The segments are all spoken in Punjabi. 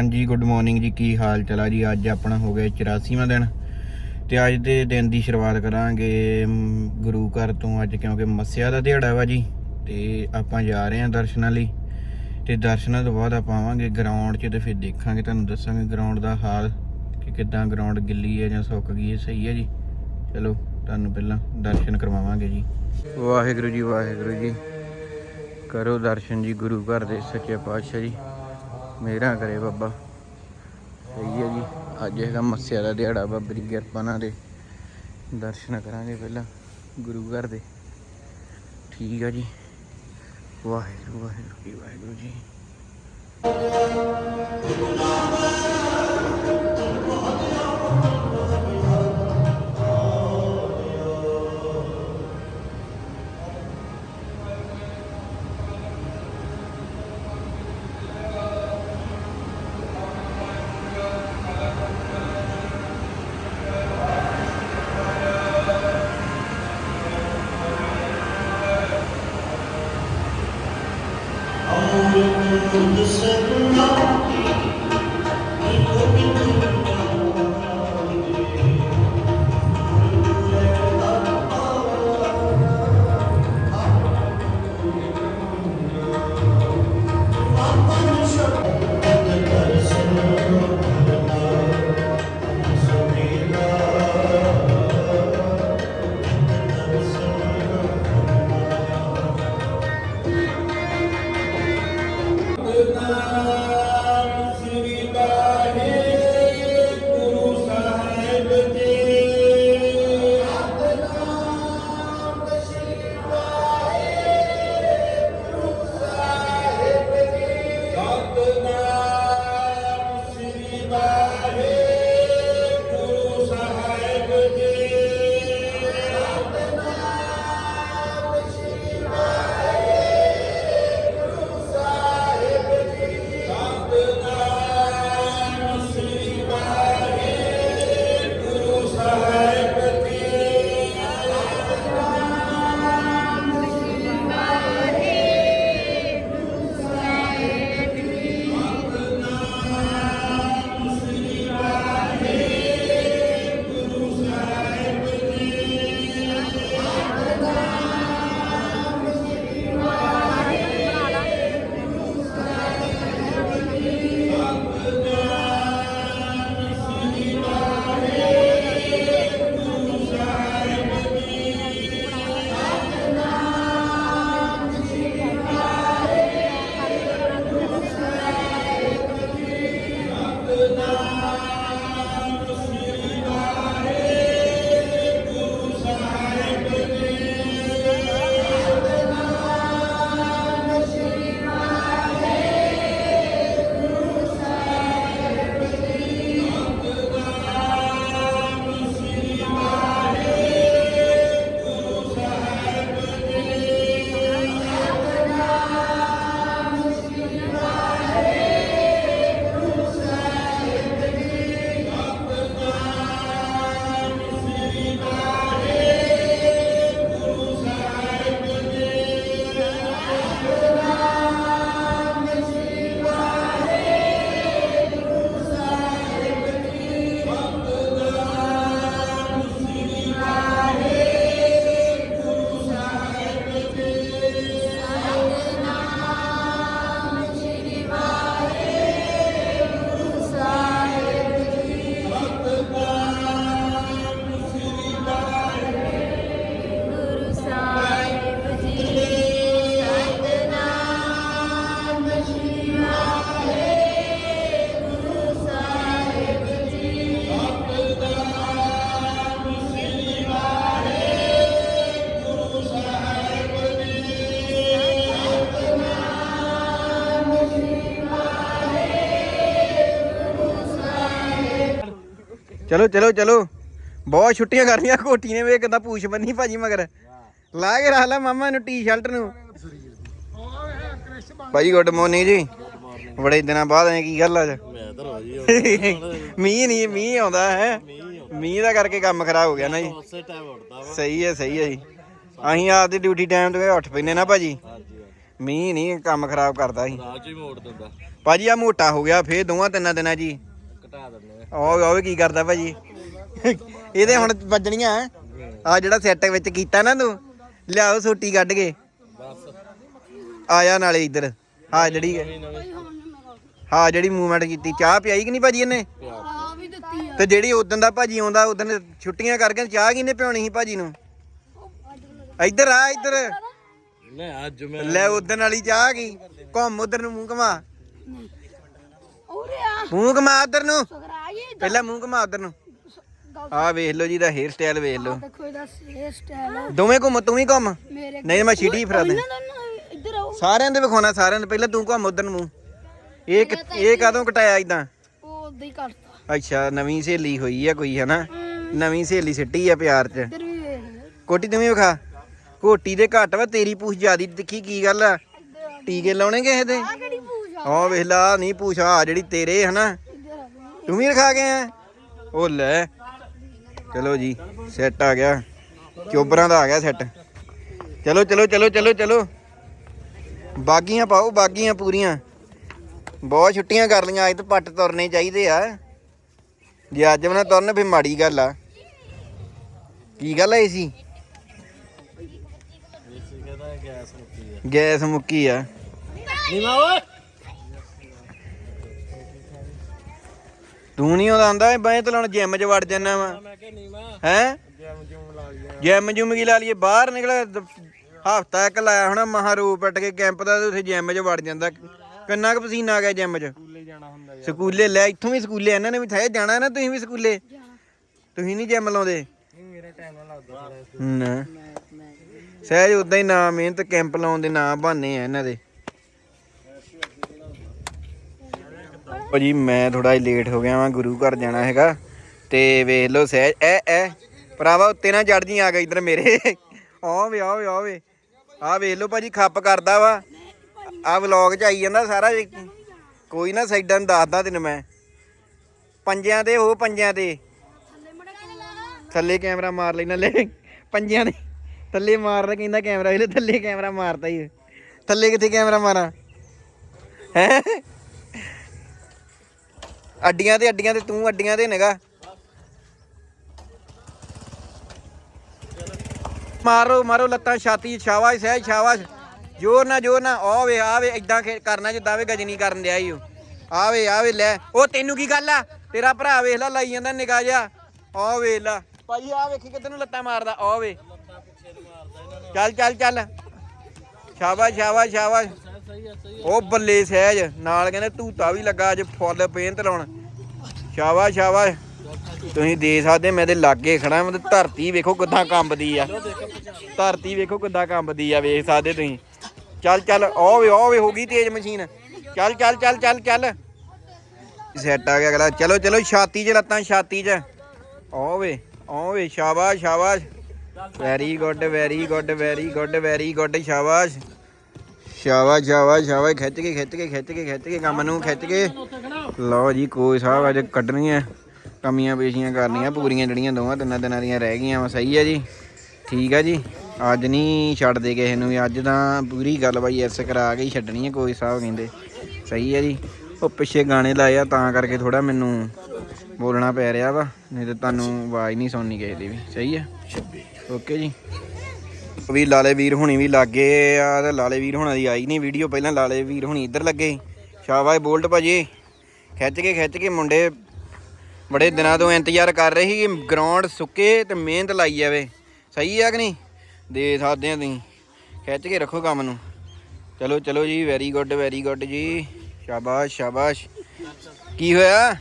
ਹਾਂਜੀ ਗੁੱਡ ਮਾਰਨਿੰਗ ਜੀ, ਕੀ ਹਾਲ ਚਲਾ ਜੀ? ਅੱਜ ਆਪਣਾ ਹੋ ਗਿਆ 84ਵਾਂ ਦਿਨ ਤੇ ਅੱਜ ਦੇ ਦਿਨ ਦੀ ਸ਼ੁਰੂਆਤ ਕਰਾਂਗੇ ਗੁਰੂ ਘਰ ਤੋਂ ਅੱਜ ਕਿਉਂਕਿ ਮੱਸਿਆ ਦਾ ਦਿਹਾੜਾ ਵਾ ਜੀ ਤੇ ਆਪਾਂ ਜਾ ਰਹੇ ਹਾਂ ਦਰਸ਼ਨਾਂ ਲਈ ਤੇ ਦਰਸ਼ਨਾਂ ਤੋਂ ਬਾਅਦ ਆਪਾਂ ਆਵਾਂਗੇ ਗਰਾਊਂਡ 'ਚ ਤੇ ਫਿਰ ਦੇਖਾਂਗੇ, ਤੁਹਾਨੂੰ ਦੱਸਾਂਗੇ ਗਰਾਊਂਡ ਦਾ ਹਾਲ ਕਿ ਕਿੱਦਾਂ ਗਰਾਊਂਡ ਗਿੱਲੀ ਹੈ ਜਾਂ ਸੁੱਕ ਗਈ ਹੈ, ਸਹੀ ਹੈ ਜੀ? ਚਲੋ, ਤੁਹਾਨੂੰ ਪਹਿਲਾਂ ਦਰਸ਼ਨ ਕਰਵਾਵਾਂਗੇ ਜੀ। ਵਾਹਿਗੁਰੂ ਜੀ ਵਾਹਿਗੁਰੂ ਜੀ। ਕਰੋ ਦਰਸ਼ਨ ਜੀ ਗੁਰੂ ਘਰ ਦੇ ਸੱਚੇ ਪਾਤਸ਼ਾਹ ਜੀ। ਮੇਰਾ ਕਰੇ ਬਾਬਾ। ਸਹੀ ਹੈ ਜੀ। ਅੱਜ ਹੈਗਾ ਮੱਸਿਆ ਦਾ ਦਿਹਾੜਾ, ਬਾਬੇ ਦੀ ਕਿਰਪਾ ਨਾਲ ਦੇ ਦਰਸ਼ਨ ਕਰਾਂਗੇ ਪਹਿਲਾਂ ਗੁਰੂ ਘਰ ਦੇ। ਠੀਕ ਆ ਜੀ। ਵਾਹਿਗੁਰੂ ਵਾਹਿਗੁਰੂ ਜੀ ਵਾਹਿਗੁਰੂ ਜੀ। ਗੁਰੂ ਚਲੋ ਚਲੋ ਚਲੋ। ਬਹੁਤ ਛੁੱਟੀਆਂ ਕਰਨੀਆਂ ਕੋਟੀ ਨੇ ਵੇ ਕਿਦਾਂ ਪੂਛ ਬੰਨੀ ਭਾਜੀ ਮਗਰ। ਲਾ ਕੇ ਰੱਖ ਲੈ ਮਾਮਾ ਨੂੰ ਟੀ-ਸ਼ਰਟ ਨੂੰ। ਭਾਜੀ ਗੁੱਡ ਮਾਰਨਿੰਗ ਜੀ। ਬੜੇ ਦਿਨਾਂ ਬਾਅਦ ਆਏ ਕੀ ਗੱਲ ਅੱਜ? ਮੈਂ ਤਾਂ ਰੋਜੀ ਮੀਂਹ ਨਹੀਂ ਮੀਂਹ ਆਉਂਦਾ ਹੈ? ਮੀਂਹ ਦਾ ਕਰਕੇ ਕੰਮ ਖਰਾਬ ਹੋ ਗਿਆ ਨਾ ਜੀ। ਉਸੇ ਟਾਈਮ ਉੱਠਦਾ ਵਾ। ਸਹੀ ਹੈ ਸਹੀ ਹੈ ਜੀ। ਅਸੀਂ ਆਪਦੀ ਡਿਊਟੀ ਟਾਈਮ ਤੇ ਉੱਠ ਪੈਨੇ ਨਾ ਭਾਜੀ। ਮੀਂਹ ਨਹੀਂ ਕੰਮ ਖਰਾਬ ਕਰਦਾ ਸੀ। ਰਾਜ ਹੀ ਮੋੜ ਦਿੰਦਾ। ਭਾਜੀ ਆ ਮੋਟਾ ਹੋ ਗਿਆ ਫੇਰ ਦੋਵਾਂ ਤਿੰਨਾਂ ਦਿਨਾਂ ਜੀ। ਘਟਾ ਦਿੰਦੇ। ਉਹ ਉਹ ਕੀ ਕਰਦਾ ਭਾਜੀ? ਇਹਦੇ ਹੁਣ ਵੱਜਣੀਆਂ। ਆ ਜਿਹੜਾ ਸੈੱਟ ਵਿੱਚ ਕੀਤਾ ਨਾ ਤੂੰ ਲਿਆਓ ਸੋਟੀ ਕੱਢ ਕੇ। ਬਸ ਆਇਆ ਨਾਲੇ ਇੱਧਰ। ਹਾਂ ਜਿਹੜੀ ਹਾਂ। ਜਿਹੜੀ ਮੂਵਮੈਂਟ ਕੀਤੀ। ਚਾਹ ਪਿਆਈ ਕਿ ਨਹੀਂ ਭਾਜੀ ਇਹਨੇ? ਆ ਵੀ ਦਿੱਤੀ ਆ ਤੇ ਜਿਹੜੀ ਉਦੋਂ ਦਾ ਭਾਜੀ ਆਉਂਦਾ ਉਦੋਂ ਛੁੱਟੀਆਂ ਕਰਕੇ ਚਾਹ ਕਿਹਨੇ ਪਿਉਣੀ ਸੀ ਭਾਜੀ ਨੂੰ? ਇੱਧਰ ਆ ਇੱਧਰ। ਲੈ ਅੱਜ ਮੈਂ ਲੈ ਉਦੋਂ ਵਾਲੀ ਚਾਹ ਕੀ? ਘੁੰਮ ਉਧਰ ਨੂੰ ਮੂੰਹ ਘੁਮਾ। ਉਰੇ ਆ। ਮੂੰਹ ਘੁਮਾ ਉਧਰ ਨੂੰ। ਪਹਿਲਾਂ ਮੂੰਹ ਘੁਮਾ ਉਧਰ ਨੂੰ। ਆ ਵੇਖ ਲਓ ਜੀ ਦਾ ਹੇਅਰ ਸਟਾਈਲ ਵੇਖ ਲਓ। ਦੇਖੋ ਇਹਦਾ ਇਹ ਸਟਾਈਲ ਹੈ ਦੋਵੇਂ ਘੁੰਮ ਤੂੰ ਵੀ ਘੁੰਮ। ਮੇਰੇ ਨਹੀਂ ਮੈਂ ਛਿੜੀ ਫਰਾ ਦੇ। ਇੱਧਰ ਆਓ। ਸਾਰਿਆਂ ਦੇ ਵਿਖਾਉਣਾ ਸਾਰਿਆਂ ਦੇ। ਪਹਿਲਾਂ ਤੂੰ ਘੁੰਮ ਉਧਰ ਨੂੰ। ਮੂੰਹ ਇਹ ਕਦੋਂ ਕਟਾਇਆ ਇਦਾਂ ਉਹ ਉਦਾਂ ਹੀ ਕਰਤਾ। ਅੱਛਾ ਨਵੀਂ ਸਹੇਲੀ ਹੋਈ ਆ ਕੋਈ ਹਨਾ? ਨਵੀਂ ਸਹੇਲੀ ਸਿੱਟੀ ਆ ਪਿਆਰ 'ਚ। ਕੋਟੀ ਤੂੰ ਵੀ ਵਿਖਾ। ਕੋਟੀ ਦੇ ਘੱਟ ਵਾ ਤੇਰੀ ਪੂਛ ਜਿਆਦੀ। ਦਿਖੀ ਕੀ ਗੱਲ ਆ? ਟੀਕੇ ਲਾਉਣੇ ਕਿਸੇ ਦੇ? ਆ? ਵੇਖ ਲਾ ਨਹੀਂ ਪੂਛ ਆ ਜਿਹੜੀ ਤੇਰੇ ਹਨਾ? ਤੂੰ ਵੀ ਰਖਾ ਗਿਆ ਉਹ ਲੈ। ਚਲੋ ਜੀ ਸੈੱਟ ਆ ਗਿਆ। ਚੋਬਰਾਂ ਦਾ ਆ ਗਿਆ ਸੈੱਟ ਚਲੋ ਚਲੋ ਚਲੋ ਚਲੋ ਚਲੋ। ਬਾਗੀਆਂ ਪਾਓ ਬਾਗੀਆਂ ਪੂਰੀਆਂ। ਬਹੁਤ ਛੁੱਟੀਆਂ ਕਰ ਲੀਆਂ ਅੱਜ ਤਾਂ ਪੱਟ ਤੁਰਨੇ ਚਾਹੀਦੇ ਆ। ਜੇ ਅੱਜ ਨਾ ਤੁਰਨ ਫਿਰ ਮਾੜੀ ਗੱਲ ਆ। ਕੀ ਗੱਲ ਐ ਸੀ ਆ। ਗੈਸ ਮੁੱਕੀ ਆ। ਨੀਮਾ ਓਏ! ਤੂੰ ਨਹੀਂ ਆਉਂਦਾ ਆਂਦਾ ਬਾਏ ਤਲਾਉਣ ਜਿਮ 'ਚ ਵੜ ਜਾਣਾ ਵਾ। ਮੈਂ ਕਿਹਾ ਹੈ? ਜਿਮ ਜਿਮ ਲਾ ਜਿਮ ਜੁਮ ਕੀ ਲਾ ਲਈਏ? ਬਾਹਰ ਨਿਕਲ ਹਫਤਾ ਇੱਕ ਲਾਇਆ ਹੋਣਾ ਮਹਾਰੂ ਪੱਟ ਕੇ ਕੈਂਪ ਦਾ ਤੇ ਉੱਥੇ ਜਿਮ 'ਚ ਵੜ ਜਾਂਦਾ। ਕਿੰਨਾ ਕੁ ਪਸੀਨਾ ਆ ਗਿਆ ਜਿਮ 'ਚ? ਸਕੂਲੇ ਜਾਣਾ ਹੁੰਦਾ ਯਾਰ। ਸਕੂਲੇ ਲੈ ਇੱਥੋਂ ਵੀ ਸਕੂਲੇ ਇਹਨਾਂ ਨੇ ਵੀ ਥਾਏ ਜਾਣਾ ਨਾ ਤੁਸੀਂ ਵੀ ਸਕੂਲੇ? ਤੁਸੀਂ ਨਹੀਂ ਜਿਮ ਲਾਉਂਦੇ? ਮੇਰੇ ਟਾਈਮ ਨਾਲ ਲੱਗਦਾ ਨਾ। ਸਹਿਜ ਉਦਾਂ ਹੀ ਨਾ ਮਿਹਨਤ ਕੈਂਪ ਲਾਉਣ ਦੇ ਨਾ ਬਹਾਨੇ ਆ ਇਹਨਾਂ ਦੇ। ਭਾਜੀ ਮੈਂ ਥੋੜਾ ਜਿਹਾ ਲੇਟ ਹੋ ਗਿਆ ਵਾਂ, ਗੁਰੂ ਘਰ ਜਾਣਾ ਹੈਗਾ। ਤੇ ਵੇਖ ਲਓ ਸਹਿਜ, ਐ ਐ, ਭਰਾਵਾ ਉੱਤੇ ਨਾ ਚੜ ਜੀ, ਆ ਗਈ ਇਧਰ ਮੇਰੇ। ਆ ਵੇ ਆ ਆ ਵੇਖ ਲਓ ਭਾਜੀ, ਖੱਪ ਕਰਦਾ ਵਾ। ਆ ਵਲੌਗ ਚ ਆਈ ਜਾਂਦਾ ਸਾਰਾ ਕੋਈ ਨਾ ਸਾਈਡਾਂ ਨੂੰ ਦੱਸਦਾ ਤੈਨੂੰ ਮੈਂ। ਪੰਜਿਆਂ ਤੇ ਉਹ ਪੰਜਿਆਂ ਤੇ ਥੱਲੇ ਕੈਮਰਾ ਮਾਰ ਲੈਣਾ ਲੈ। ਪੰਜਿਆਂ ਦੇ। ਥੱਲੇ ਮਾਰਦਾ ਕਹਿੰਦਾ ਕੈਮਰਾ ਇਹਲੇ ਥੱਲੇ ਕੈਮਰਾ ਮਾਰਦਾ ਹੀ ਥੱਲੇ ਕਿੱਥੇ ਕੈਮਰਾ ਮਾਰਾਂ? ਹੈ? ਅੱਡੀਆਂ ਤੇ ਅੱਡੀਆਂ ਤੇ ਤੂੰ ਅੱਡੀਆਂ ਤੇ ਨਿਗਾ। ਮਾਰੋ ਮਾਰੋ ਲੱਤਾਂ ਛਾਤੀ, ਸ਼ਾਬਾਸ਼, ਸਹਿਜ, ਸ਼ਾਬਾਸ਼। ਜੋਰ ਨਾ ਜੋਰ ਨਾ ਆ ਵੇ ਆ ਵੇ ਇਦਾਂ ਕਰਨਾ ਜਿੱਦਾਂ ਵੇ ਗਜਨੀ ਕਰਨ ਦਿਆ ਈ ਉਹ ਆਵੇ ਆਵੇ ਲੈ। ਉਹ ਤੈਨੂੰ ਕੀ ਗੱਲ ਆ? ਤੇਰਾ ਭਰਾ ਵੇਖ ਲੈ, ਲਾਈ ਜਾਂਦਾ ਨਿਕਾ ਜਿਹਾ। ਆ ਵੇਖ ਲੈ। ਭਾਈ ਆ ਵੇਖੀ ਕਿਤੇ ਨੂੰ ਲੱਤਾਂ ਮਾਰਦਾ। ਆ ਵੇ। ਚੱਲ ਚੱਲ ਚੱਲ। ਸ਼ਾਬਾਸ਼ ਸ਼ਾਬਾਸ਼ ਸ਼ਾਬਾਸ਼। ਉਹ ਬੱਲੇ ਸਹਿਜ, ਨਾਲ ਕਹਿੰਦੇ ਧੂਤਾ ਵੀ ਲੱਗਾ ਅੱਜ ਫੁੱਲ ਪੇਂਟ ਲਾਉਣ। ਸ਼ਾਬਾਸ਼ ਸ਼ਾਬਾਸ਼। ਤੁਸੀਂ ਦੇ ਸਕਦੇ, ਮੈਂ ਤੇ ਲਾਗੇ ਖੜਾ ਮੈਂ ਤੇ ਧਰਤੀ ਵੇਖੋ ਕਿੱਦਾਂ ਕੰਬਦੀ ਆ। ਧਰਤੀ ਵੇਖੋ ਕਿੱਦਾਂ ਕੰਬਦੀ ਆ, ਵੇਖ ਸਕਦੇ ਤੁਸੀਂ। ਚੱਲ ਚੱਲ ਓ ਵੇ ਓ ਵੇ, ਹੋ ਗਈ ਤੇਜ਼ ਮਸ਼ੀਨ। ਚੱਲ ਚੱਲ ਚੱਲ ਚੱਲ ਚੱਲ। ਸੈੱਟ ਆ ਗਿਆ ਅਗਲਾ। ਚਲੋ ਚਲੋ, ਛਾਤੀ 'ਚ ਲੱਤਾਂ, ਛਾਤੀ 'ਚ। ਓ ਵੇ ਓ ਵੇ, ਸ਼ਾਬਾਸ਼ ਸ਼ਾਬਾਸ਼। Very good very good very good very good ਸ਼ਾਬਾਸ਼। ਸ਼ਾਬਾਸ਼ ਸ਼ਾਬਾਸ਼ ਸ਼ਾਬਾਸ਼। ਖਿੱਚ ਕੇ ਖਿੱਚ ਕੇ ਖਿੱਚ ਕੇ ਖਿੱਚ ਕੇ, ਕੰਮ ਨੂੰ ਖਿੱਚ ਕੇ। ਲਓ ਜੀ, ਕੋਈ ਸਾਹਿਬ ਅੱਜ ਕੱਢਣੀਆਂ। ਕਮੀਆਂ ਪੇਸ਼ੀਆਂ ਕਰਨੀਆਂ, ਪੂਰੀਆਂ ਜਿਹੜੀਆਂ ਦੋਵਾਂ ਤਿੰਨਾਂ ਦਿਨਾਂ ਦੀਆਂ ਰਹਿ ਗਈਆਂ ਵਾ, ਸਹੀ ਹੈ ਜੀ। ਠੀਕ ਹੈ ਜੀ। ਅੱਜ ਨਹੀਂ ਛੱਡਦੇ ਕਿਸੇ ਨੂੰ ਵੀ, ਅੱਜ ਤਾਂ ਪੂਰੀ ਗੱਲ ਬਾਈ ਐਸ ਕਰਾ ਕੇ ਹੀ ਛੱਡਣੀ ਹੈ ਕੋਈ ਸਾਹਿਬ ਕਹਿੰਦੇ ਸਹੀ ਹੈ ਜੀ। ਉਹ ਪਿੱਛੇ ਗਾਣੇ ਲਾਏ ਆ, ਤਾਂ ਕਰਕੇ ਥੋੜਾ ਮੈਨੂੰ ਬੋਲਣਾ ਪੈ ਰਿਹਾ ਵਾ, ਨਹੀਂ ਤੇ ਤੁਹਾਨੂੰ ਆਵਾਜ਼ ਨਹੀਂ ਸੁਣਨੀ ਕਿਸੇ ਦੀ ਵੀ। ਸਹੀ ਹੈ ਓਕੇ ਜੀ। ਉਹ ਵੀ ਲਾਲੇ ਵੀਰ ਹੁਣੀ ਵੀ ਲੱਗੇ ਆ ਤੇ ਲਾਲੇ ਵੀਰ ਹੁਣਾਂ ਦੀ ਆਈ ਨਹੀਂ ਵੀਡੀਓ, ਪਹਿਲਾਂ ਲਾਲੇ ਵੀਰ ਹੁਣੀ ਇੱਧਰ ਲੱਗੇ। ਸੀ। ਸ਼ਾਬਾਸ਼ ਬੋਲਟ ਭਾਜੀ। ਖਿੱਚ ਕੇ ਖਿੱਚ ਕੇ ਮੁੰਡੇ ਬੜੇ ਦਿਨਾਂ ਤੋਂ ਇੰਤਜ਼ਾਰ ਕਰ ਰਹੇ ਸੀ ਕਿ ਗਰਾਊਂਡ ਸੁੱਕੇ ਤੇ ਮਿਹਨਤ ਲਾਈ ਜਾਵੇ। ਸਹੀ ਆ ਕਿ ਨਹੀਂ? ਦੇ ਸਕਦੇ ਆ ਤੁਸੀਂ। ਖਿੱਚ ਕੇ ਰੱਖੋ ਕੰਮ ਨੂੰ। ਚਲੋ ਚਲੋ ਜੀ ਵੈਰੀ ਗੁੱਡ ਵੈਰੀ ਗੁੱਡ ਜੀ। ਸ਼ਾਬਾਸ਼ ਸ਼ਾਬਾਸ਼। ਕੀ ਹੋਇਆ?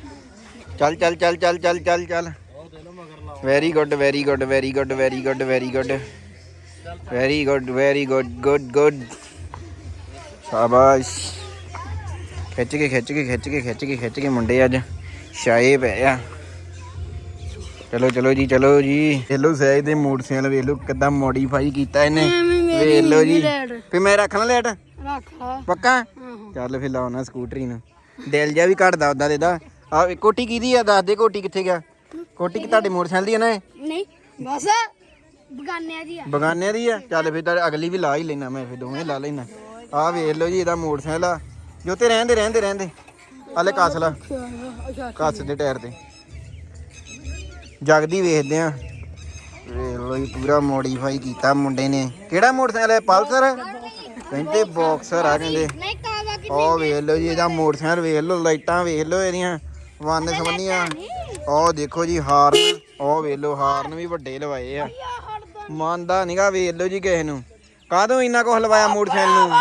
ਚੱਲ ਚੱਲ ਚੱਲ ਚੱਲ ਚੱਲ ਚੱਲ ਚੱਲ। Very good very good very good very good very good very good very good good good ਸ਼ਾਬਾਸ਼ ਖਿੱਚ ਕੇ ਖਿੱਚ ਕੇ ਖਿੱਚ ਕੇ ਖਿੱਚ ਕੇ ਖਿੱਚ ਕੇ ਮੁੰਡੇ ਅੱਜ ਛਾਏ ਪਏ ਆ ਚਲੋ ਚਲੋ ਜੀ ਚਲੋ ਜੀ ਵੇਖ ਲਓ ਸਹਿਜ ਦੇ ਮੋਟਰਸਾਈਕਲ ਵੇਖ ਲਓ ਕਿੱਦਾਂ ਮੋਡੀਫਾਈ ਕੀਤਾ ਇਹਨੇ ਲਓ ਜੀ। ਫੇ ਮੈਂ ਰੱਖ ਲਾਂ ਲੈਟ ਰੱਖ ਪੱਕਾ। ਚੱਲ ਫੇ ਲਾਉਣਾ ਸਕੂਟਰੀ ਨੂੰ ਦਿਲ ਜਿਹਾ ਵੀ ਘਟਦਾ ਉਦਾਂ ਦੇ ਦਾ ਆ ਕੋਟੀ ਕਿਹਦੀ ਆ ਦੱਸ ਦੇ ਕੋਟੀ ਕਿੱਥੇ ਗਿਆ ਕੋਟੀ ਕਿ ਤੁਹਾਡੇ ਮੋਟਰਸਾਈਕਲ ਦੀ ਆ ਨਾ ਨਹੀਂ ਬਸ ਬਗਾਨਿਆਂ ਦੀ ਆ। ਬਗਾਨਿਆਂ ਦੀ ਆ? ਚੱਲ ਫੇ ਤਾਂ ਅਗਲੀ ਵੀ ਲਾ ਹੀ ਲੈਣਾ ਮੈਂ ਫੇ ਦੋਵੇਂ ਲਾ ਲੈਣਾ ਆ ਵੇਖ ਲਓ ਜੀ ਇਹਦਾ ਮੋਟਰਸਾਈਕਲ ਆ। ਜੋ ਤੇ ਰਹਿੰਦੇ ਰਹਿੰਦੇ। ਰਹਿੰਦੇ ਹਲੇ ਕੱਸ ਲਾ ਕੱਸ ਦੇ ਟਾਇਰ ਤੇ। ਜਗਦੀ ਵੇਖਦੇ ਆ। ਵੇਖ ਲਓ ਜੀ ਪੂਰਾ ਮੋਡੀਫਾਈ ਕੀਤਾ ਮੁੰਡੇ ਨੇ। ਕਿਹੜਾ ਮੋਟਰਸਾਈਕਲ ਹੈ ਪਲਸਰ? ਕਹਿੰਦੇ ਬਾਕਸਰ ਆ ਕਹਿੰਦੇ। ਉਹ ਵੇਖ ਲਓ ਜੀ ਇਹਦਾ ਮੋਟਰਸਾਈਕਲ ਵੇਖ ਲਓ ਲਾਈਟਾਂ ਵੇਖ ਲਓ ਇਹਦੀਆਂ। ਵੰਨ ਸੰਬੰਧੀਆਂ ਉਹ ਦੇਖੋ ਜੀ ਹਾਰਨ। ਉਹ ਵੇਖ ਲਓ ਹਾਰਨ ਵੀ ਵੱਡੇ ਲਵਾਏ ਆ। ਮੰਨਦਾ ਨੀਗਾ ਵੇਖ ਲਓ ਜੀ ਕਿਸੇ ਨੂੰ। ਕਾਹਦੋਂ ਇੰਨਾ ਕੁਝ ਲਵਾਇਆ ਮੋਟਰਸਾਈਕਲ ਨੂੰ?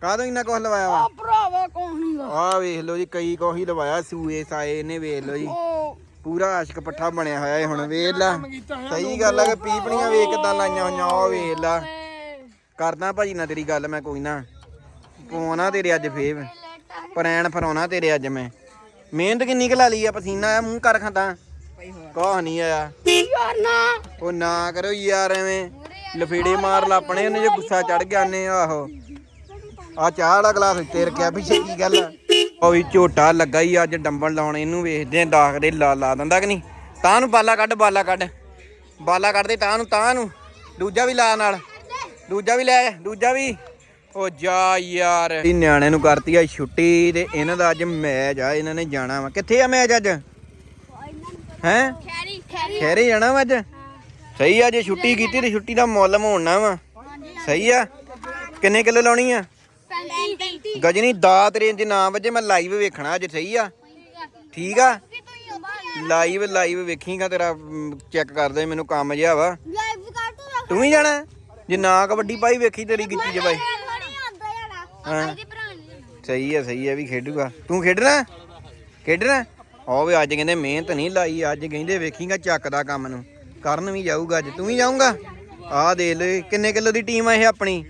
ਕਾਹਦੋਂ ਇੰਨਾ ਕੁਝ ਲਵਾਇਆ ਵਾ? ਭਰਾਵਾ ਕੌਣ ਨਹੀਂ ਗਾ ਆਹ ਵੇਖ ਲਓ ਜੀ ਕਈ ਕੋਹੀ ਲਵਾਇਆ ਸੂਏ ਸਾਏ ਇਹਨੇ ਵੇਖ ਲਓ ਜੀ। ਪੂਰਾ ਆਸ਼ਕ ਪੱਠਾ ਬਣਿਆ ਹੋਇਆ ਇਹ ਹੁਣ ਵੇਖ ਲੈ। ਸਹੀ ਗੱਲ ਆ ਕਿ ਪੀਪਣੀਆਂ ਵੇਖ ਕਿਦਾਂ ਲਾਈਆਂ ਹੋਈਆਂ ਉਹ ਵੇਖ ਲੈ। ਕਰਦਾ ਭਾਜੀ ਨਾਲ ਤੇਰੀ ਗੱਲ ਮੈਂ ਕੋਈ ਨਾ। ਪਵਾਉਣਾ ਤੇਰੇ ਅੱਜ ਫੇਵ ਪ੍ਰੈਣ ਫਰਾਉਣਾ ਤੇਰੇ ਅੱਜ ਮੈਂ। ਮਿਹਨਤ ਕਿੰਨੀ ਕੁ ਲਾ ਲਈ ਆ ਪਸੀਨਾ ਆ ਮੂੰਹ ਕਰ ਖਾਂਦਾ। ਕੋਹ ਨਹੀਂ ਆਇਆ? ਯਾਰ ਨਾ। ਉਹ ਨਾ ਕਰੋ ਯਾਰ ਐਵੇਂ। ਲਫੇੜੇ ਮਾਰ ਲਾਪਣੇ ਉਹਨੇ ਜੇ ਗੁੱਸਾ ਚੜ ਗਿਆ ਨੇ ਆਹੋ। ਆ ਚਾਹ ਵਾਲਾ ਗਲਾਸ ਉੱਤੇ ਰੱਖਿਆ ਪਿੱਛੇ ਕੀ ਗੱਲ? ਉਹ ਵੀ ਝੋਟਾ ਲੱਗਾ ਹੀ ਅੱਜ ਡੰਬਣ ਲਾਉਣ ਇਹਨੂੰ ਵੇਖਦੇ ਆ ਦਾਖ ਦੇ ਲਾ ਲਾ ਦਿੰਦਾ ਕਿ ਨਹੀਂ? ਤਾਂ ਨੂੰ ਬਾਲਾ ਕੱਢ ਬਾਲਾ ਕੱਢ। ਬਾਲਾ ਕੱਢ ਦੇ ਤਾਂ ਨੂੰ ਤਾਂ ਨੂੰ। ਦੂਜਾ ਵੀ ਲਾ ਨਾਲ। ਦੂਜਾ ਵੀ ਲੈ ਦੂਜਾ ਵੀ। ਉਹ ਜਾ ਯਾਰ। ਇਹ ਨਿਆਣੇ ਨੂੰ ਕਰਤੀ ਆ ਛੁੱਟੀ ਤੇ ਇਹਨਾਂ ਦਾ ਅੱਜ ਮੈਚ ਆ ਇਹਨਾਂ ਨੇ ਜਾਣਾ ਵਾ। ਕਿੱਥੇ ਆ ਮੈਚ ਅੱਜ? ਹੈਂ? ਖੈਰੀ। ਖੈਰੀ ਖੈਰੇ ਜਾਣਾ ਵਾ ਅੱਜ? ਸਹੀ ਆ ਜੇ ਛੁੱਟੀ ਕੀਤੀ ਤੇ ਛੁੱਟੀ ਦਾ ਮੁੱਲ ਮੋੜਨਾ ਵਾ। ਸਹੀ ਆ? ਕਿੰਨੇ ਕਿਲੋ ਲਾਉਣੀ ਆ? 35 ਗਜਨੀ ਦਾ ਤੇਰੇ ਜੇ ਨਾ ਵਜੇ ਮੈਂ ਲਾਈਵ ਵੇਖਣਾ ਅੱਜ ਸਹੀ ਆ? ਠੀਕ ਆ? ਲਾਈਵ ਲਾਈਵ ਵੇਖੀਗਾ ਤੇਰਾ ਚੈੱਕ ਕਰਦੇ ਮੈਨੂੰ ਕੰਮ ਜਿਹਾ ਵਾ। ਲਾਈਵ ਕਰ ਤੂੰ ਵੀ ਜਾਣਾ? ਜੇ ਨਾ ਕਬੱਡੀ ਪਾਈ ਵੇਖੀ ਤੇਰੀ ਗਿੱਚੀ ਜਾਣਾ। ਹਾਂ। ਸਹੀ ਆ ਸਹੀ ਆ ਵੀ ਖੇਡੂਗਾ। ਤੂੰ ਖੇਡਣਾ? ਖੇਡਣਾ? ਉਹ ਵੀ ਅੱਜ ਕਹਿੰਦੇ ਮਿਹਨਤ ਨਹੀਂ ਲਾਈ, ਅੱਜ ਕਹਿੰਦੇ ਵੇਖੀਗਾ ਚੱਕਦਾ ਕੰਮ ਨੂੰ। ਕਰਨ ਵੀ ਜਾਊਗਾ ਅੱਜ, ਤੂੰ ਵੀ ਜਾਊਂਗਾ? ਆਹ ਦੇ ਲੈ, ਕਿੰਨੇ ਕਿਲੋ ਦੀ ਟੀਮ ਆ ਇਹ ਆਪਣੀ?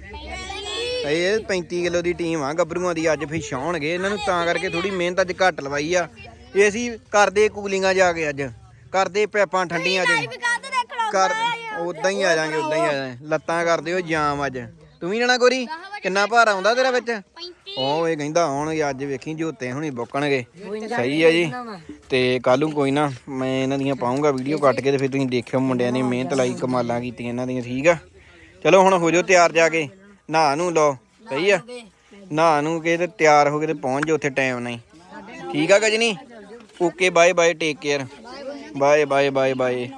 ਇਹ 35 ਕਿਲੋ ਦੀ ਟੀਮ ਆ, ਗੱਭਰੂਆਂ ਦੀ ਅੱਜ ਫਿਰ ਛਾਉਣਗੇ ਇਹਨਾਂ ਨੂੰ ਤਾਂ ਕਰਕੇ ਥੋੜੀ ਮਿਹਨਤ ਅੱਜ ਘੱਟ ਲਵਾਈ ਆ। ਇਹ ਅਸੀਂ ਕਰਦੇ ਕੂਲਿੰਗਾਂ ਜਾ ਕੇ ਅੱਜ, ਕਰਦੇ ਪੈਪਾਂ ਠੰਡੀਆਂ ਅੱਜ। ਕਰ, ਉਦਾਂ ਹੀ ਆ ਜਾਾਂਗੇ, ਉਦਾਂ ਹੀ ਆ ਜਾਾਂਗੇ, ਲੱਤਾਂ ਕਰਦੇ ਹੋ ਜਾਮ ਅੱਜ। ਤੂੰ ਵੀ ਜਾਣਾ ਗੋਰੀ? ਕਿੰਨਾ ਭਾਰ ਆਉਂਦਾ ਤੇਰਾ ਵਿੱਚ? 35 ਉਹ ਇਹ ਕਹਿੰਦਾ ਆਉਣਗੇ ਅੱਜ ਵੇਖੀ ਜੋਤੇ ਹੁਣੀ ਬੁੱਕਣਗੇ। ਸਹੀ ਹੈ ਜੀ। ਤੇ ਕੱਲ ਨੂੰ ਕੋਈ ਨਾ ਮੈਂ ਇਹਨਾਂ ਦੀਆਂ ਪਾਉਂਗਾ ਵੀਡੀਓ ਕੱਟ ਕੇ ਤੇ ਫਿਰ ਤੁਸੀਂ ਦੇਖਿਓ ਮੁੰਡਿਆਂ ਨੇ ਮਿਹਨਤ ਲਾਈ ਕਮਾਲਾਂ ਕੀਤੀਆਂ ਇਹਨਾਂ ਦੀਆਂ ਠੀਕ ਆ? ਚਲੋ ਹੁਣ ਹੋ ਜਾਓ ਤਿਆਰ ਜਾ ਕੇ। ਨਹਾ ਨੂੰ ਲਓ ਸਹੀ ਆ? ਨਹਾ ਨੂੰ ਕੇ ਤੇ ਤਿਆਰ ਹੋ ਕੇ ਤੇ ਪਹੁੰਚ ਜਾਓ ਉੱਥੇ ਟਾਈਮ ਨਹੀਂ ਠੀਕ ਆ Ghazni? Okay bye bye take care bye bye bye bye.